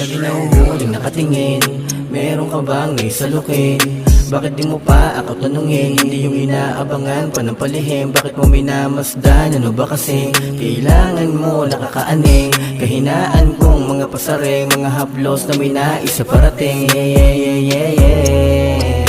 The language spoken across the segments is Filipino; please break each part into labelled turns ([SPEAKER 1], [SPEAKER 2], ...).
[SPEAKER 1] Lagi na umuling nakatingin Meron ka bang naisalukin? Bakit di mo pa ako tanungin? Hindi yung inaabangan pa ng palihim Bakit mo minamasdan? Ano ba kasi? Kailangan mo nakakaaning Kahinaan kong mga pasaring Mga haplos na may nais sa parating Yeah, yeah, yeah, yeah, yeah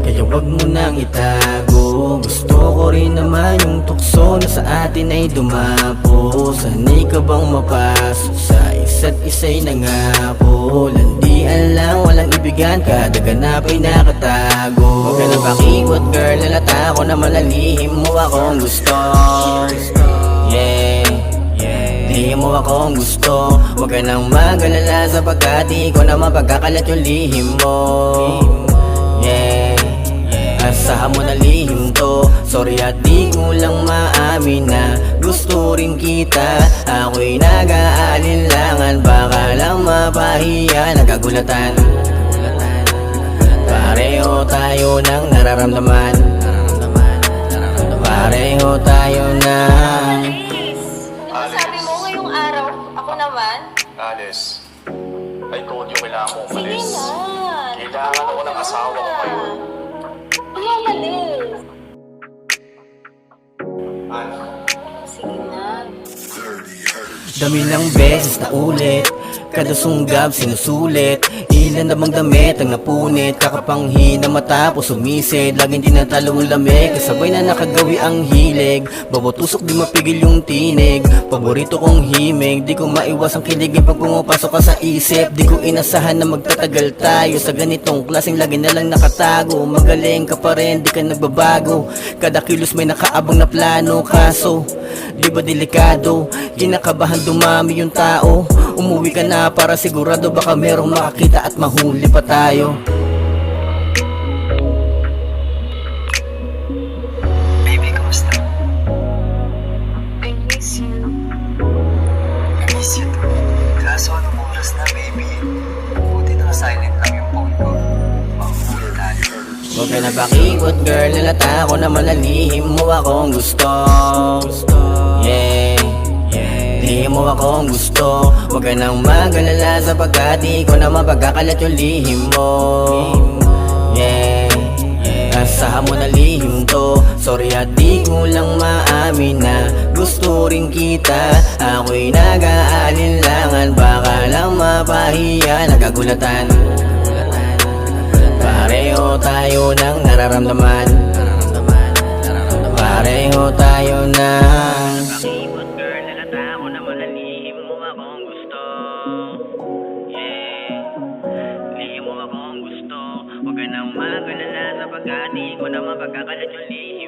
[SPEAKER 1] Kaya wag mo nang itago Gusto ko rin naman yung tukso Na sa atin ay dumapo Sanay ka bang mapasok sa isa't isa'y nangako Landian lang, walang ibigan. Kada ganap ay nakatago. Huwag ka na pakikot girl, lalata ko na malalihim mo akong gusto. Yeah. Di mo akong gusto. Huwag ka nang mag-alala Sapagkat di ko na mapagkakalat yung lihim mo. Yeah Asahan mo na lihim to Sorry at di ko lang maamin na Gusto rin kita Ako'y nag-aalinlangan Baka lang mapahiya Nagagulatan Pareho tayo ng nararamdaman Pareho tayo na
[SPEAKER 2] Ano sabi mo ngayong araw? Ako naman?
[SPEAKER 3] Alice, I told you kailangan ko
[SPEAKER 2] Sige
[SPEAKER 3] umalis.
[SPEAKER 2] na.
[SPEAKER 3] Kailangan ako ng asawa ko ngayon.
[SPEAKER 2] 你
[SPEAKER 1] Dami ng beses na ulit Kada sunggab sinusulit. Ilan namang damit ang napunit Kakapanghi na matapos sumisid. Laging tinatalong lamig Kasabay na nakagawi ang hilig. Bawat di mapigil yung tinig Paborito kong himig. Di ko maiwas ang kiligin pag pumapasok ka sa isip. Di ko inasahan na magtatagal tayo Sa ganitong klaseng lagi na lang nakatago. Magaling ka pa rin, di ka nagbabago. Kada kilos may nakaabang na plano Kaso, di ba delikado? Kinakabahan dumami yung tao Umuwi ka na para sigurado baka merong makakita at mahuli pa tayo
[SPEAKER 4] Baby, kamusta?
[SPEAKER 2] I miss you.
[SPEAKER 4] I miss you too. Kaso anong oras na, baby? Buti na silent lang yung phone ko. Mahuhuli tayo.
[SPEAKER 1] Huwag ka na girl, lalata ko na malalihim mo akong gusto Yeah, di mo akong gusto. Huwag ka nang mag-alala sapagkat di ko na mapagkakalat yung lihim mo. Yeah, asahan mo na lihim to. Sorry at di ko lang maamin na Gusto rin kita. Ako'y nag-aalinlangan Baka lang mapahiya. Nagagulatan. Pareho tayo ng nararamdaman. Pareho tayo girl, nalata ko na malalihim mo akong gusto. Yeah. Lihim mo akong gusto. Huwag ka nang mag-alala Sapagkat di ko na mapagkakalat yung lihim